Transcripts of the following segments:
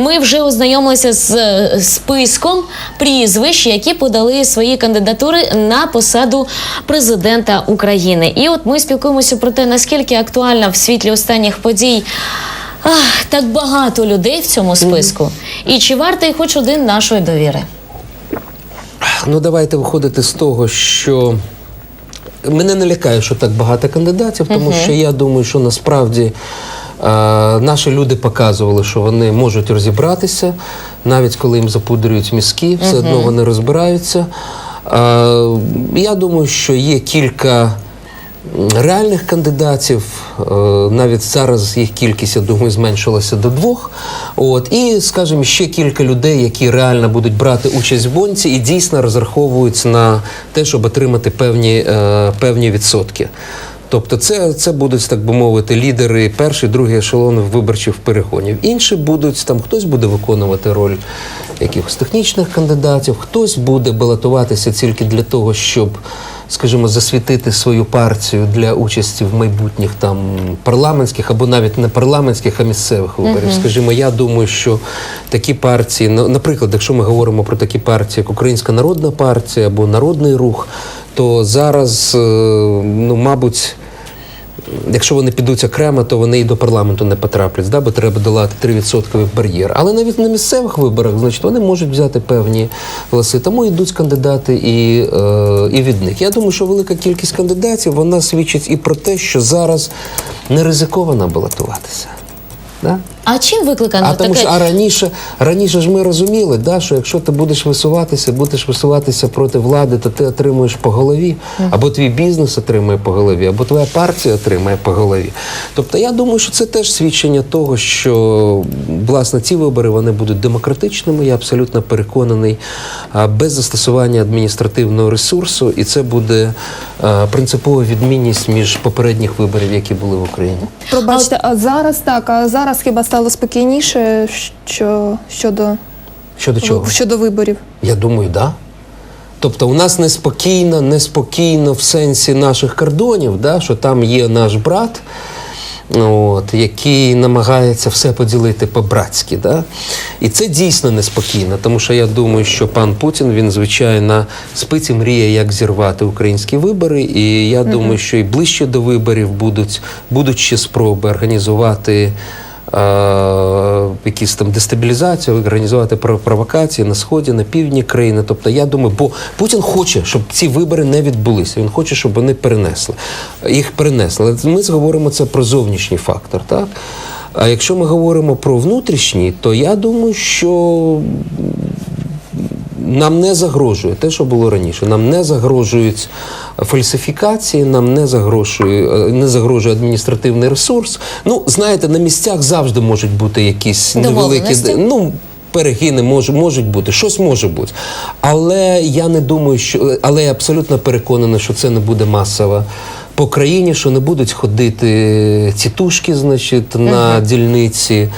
ми вже ознайомилися з е, списком прізвищ, які подали свої кандидатури на посаду президента України. І от ми спілкуємося про те, наскільки актуальна в світлі останніх подій. Ах, так багато людей в цьому списку. І чи вартий хоч один нашої довіри? Ну, давайте виходити з того, що мене не лякає, що так багато кандидатів, тому що я думаю, що насправді наші люди показували, що вони можуть розібратися, навіть коли їм запудрюють мізки, все одно вони розбираються. Е, я думаю, що є кілька. Реальних кандидатів е, навіть зараз їх кількість, я думаю, зменшилася до двох. От і, скажімо, ще кілька людей, які реально будуть брати участь в гонці і дійсно розраховують на те, щоб отримати певні, е, певні відсотки. Тобто, це, це будуть, так би мовити, лідери перший, другий ешелон виборчих перегонів. Інші будуть там, хтось буде виконувати роль якихось технічних кандидатів, хтось буде балотуватися тільки для того, щоб, скажімо, засвітити свою партію для участі в майбутніх там парламентських або навіть не парламентських, а місцевих виборів. Скажімо, я думаю, що такі партії, наприклад, якщо ми говоримо про такі партії, як Українська Народна партія або Народний рух, то зараз, е, ну, мабуть. Якщо вони підуть окремо, то вони і до парламенту не потраплять, да? бо треба долати 3% бар'єр. Але навіть на місцевих виборах, значить, вони можуть взяти певні голоси. Тому йдуть кандидати і, е, і від них. Я думаю, що велика кількість кандидатів вона свідчить і про те, що зараз не ризиковано балотуватися. Да? А чим викликано А тому таке? що а раніше, раніше ж ми розуміли, да, що якщо ти будеш висуватися, будеш висуватися проти влади, то ти отримуєш по голові, або твій бізнес отримує по голові, або твоя партія отримає по голові. Тобто я думаю, що це теж свідчення того, що власне ці вибори вони будуть демократичними. Я абсолютно переконаний, без застосування адміністративного ресурсу, і це буде принципова відмінність між попередніх виборів, які були в Україні. Пробачте, а зараз так, а зараз хіба стало спокійніше що, щодо, Щодо чого? щодо виборів? Я думаю, да. Тобто у нас неспокійно, неспокійно в сенсі наших кордонів, да, що там є наш брат, от, який намагається все поділити по-братськи. Да? І це дійсно неспокійно, тому що я думаю, що пан Путін, він, звичайно, спить і мріє, як зірвати українські вибори. І я думаю, що і ближче до виборів будуть, будуть ще спроби організувати якісь там дестабілізацію, організувати про- провокації на сході, на півдні країни. Тобто, я думаю, бо Путін хоче, щоб ці вибори не відбулися. Він хоче, щоб вони перенесли. Їх перенесли. Ми говоримо це про зовнішній фактор, так? А якщо ми говоримо про внутрішній, то я думаю, що нам не загрожує те, що було раніше. Нам не загрожують фальсифікації, нам не загрожує, е, не загрожує адміністративний ресурс. Ну, знаєте, на місцях завжди можуть бути якісь невеликі. Ну, Перегини мож, можуть бути, щось може бути. Але я не думаю, що але я абсолютно переконаний, що це не буде масово по країні, що не будуть ходити тітушки, значить, на дільниці,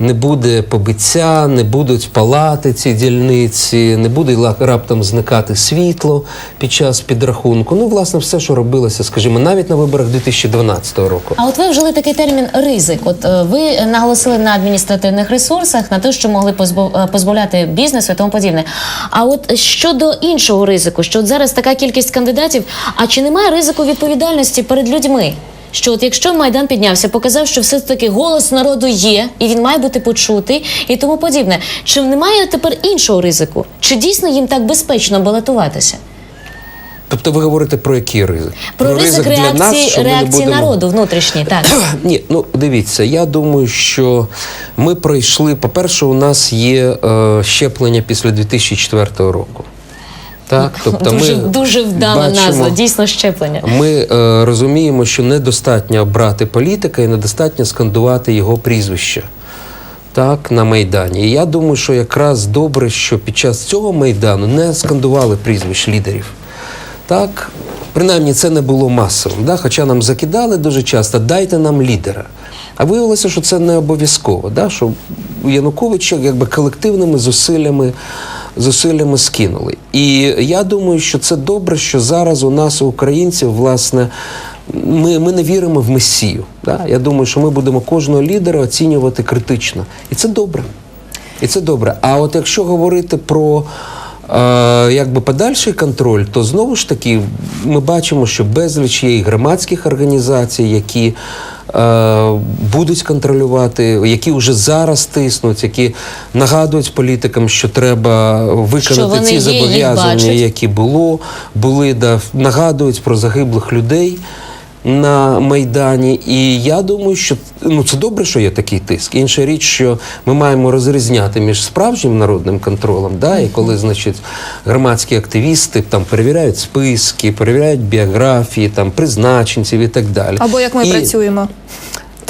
не буде побиття, не будуть палати ці дільниці, не буде раптом зникати світло під час підрахунку. Ну, власне, все, що робилося, скажімо, навіть на виборах 2012 року. А от ви вжили такий термін ризик. От е, ви наголосили на адміністративних ресурсах, на те, що могли е, позбавляти бізнесу і тому подібне. А от щодо іншого ризику, що от зараз така кількість кандидатів, а чи немає ризику відповідальності перед людьми? Що от якщо майдан піднявся, показав, що все таки голос народу є, і він має бути почутий, і тому подібне. Чи немає тепер іншого ризику? Чи дійсно їм так безпечно балотуватися? Тобто ви говорите про який ризик? Про, ризик, для нас, реакції, що реакції будемо- народу внутрішній, так. Ні, ну дивіться, я думаю, що ми пройшли. По-перше, у нас є е, щеплення після 2004 року. Так, тобто дуже, ми дуже вдала бачимо- назва, дійсно щеплення. Ми е, розуміємо, що недостатньо брати політика і недостатньо скандувати його прізвище. Так, на Майдані. І я думаю, що якраз добре, що під час цього Майдану не скандували прізвищ лідерів. Так, принаймні це не було масовим. Да? Хоча нам закидали дуже часто, дайте нам лідера. А виявилося, що це не обов'язково, да? що Януковича якби колективними зусиллями, зусиллями скинули. І я думаю, що це добре, що зараз у нас, у українців, власне, ми, ми не віримо в месію. Да? Я думаю, що ми будемо кожного лідера оцінювати критично. І це добре. І це добре. А от якщо говорити про е, якби подальший контроль, то знову ж таки ми бачимо, що безліч є і громадських організацій, які будуть контролювати, які вже зараз тиснуть, які нагадують політикам, що треба виконати ці зобов'язання, які було, були, да, нагадують про загиблих людей. На майдані, і я думаю, що ну це добре, що є такий тиск. Інша річ, що ми маємо розрізняти між справжнім народним контролем, да, і коли, значить, громадські активісти там перевіряють списки, перевіряють біографії, там призначенців і так далі. Або як ми І- працюємо.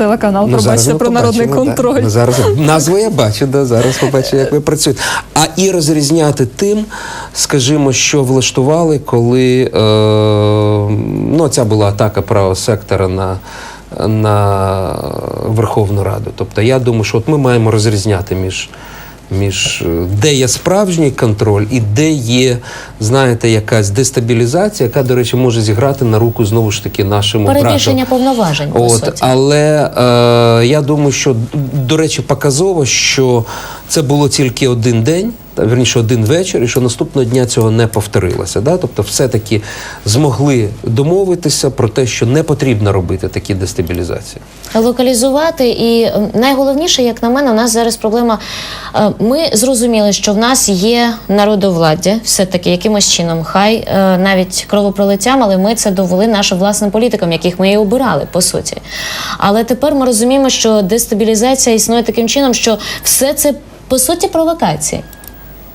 Телеканал, Ну, пробачте про народний контроль. Да. Ну, зараз назву я бачу, да, зараз побачу, як ви працюєте. А і розрізняти тим, скажімо, що влаштували, коли е, ну, ця була атака правого сектора на. На Верховну Раду. Тобто я думаю, що от ми маємо розрізняти між, між е, де є справжній контроль і де є, знаєте, якась дестабілізація, яка, до речі, може зіграти на руку знову ж таки нашому. Перебільшення повноважень, по От, суті. але е, я думаю, що до речі, показово, що це було тільки один день, та вірніше один вечір, і що наступного дня цього не повторилося. Да? Тобто, все-таки змогли домовитися про те, що не потрібно робити такі дестабілізації. локалізувати. І найголовніше, як на мене, у нас зараз проблема. е, Ми зрозуміли, що в нас є народовладдя, все-таки якимось чином, хай е, навіть кровопролиттям, але ми це довели нашим власним політикам, яких ми і обирали, по суті. Але тепер ми розуміємо, що дестабілізація існує таким чином, що все це по суті провокації.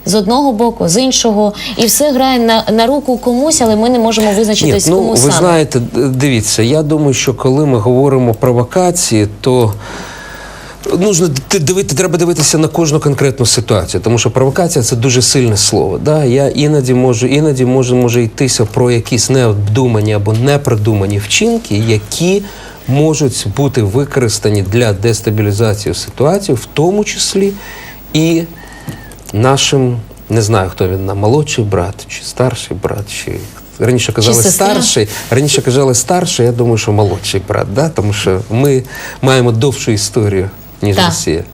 З одного боку, з іншого, і все грає на, на руку комусь, але ми не можемо визначитись, Ні, ну кому ви саме. знаєте, дивіться, я думаю, що коли ми говоримо провокації, то нужно дивити, треба дивитися на кожну конкретну ситуацію, тому що провокація це дуже сильне слово. Да? Я іноді можу, іноді може, може йтися про якісь необдумані або непродумані вчинки, які можуть бути використані для дестабілізації ситуації, в тому числі і нашим, не знаю, хто він нам, молодший брат, чи старший брат, чи раніше казали чи старший, раніше казали старший, я думаю, що молодший брат, да? тому що ми маємо довшу історію, ніж Росія.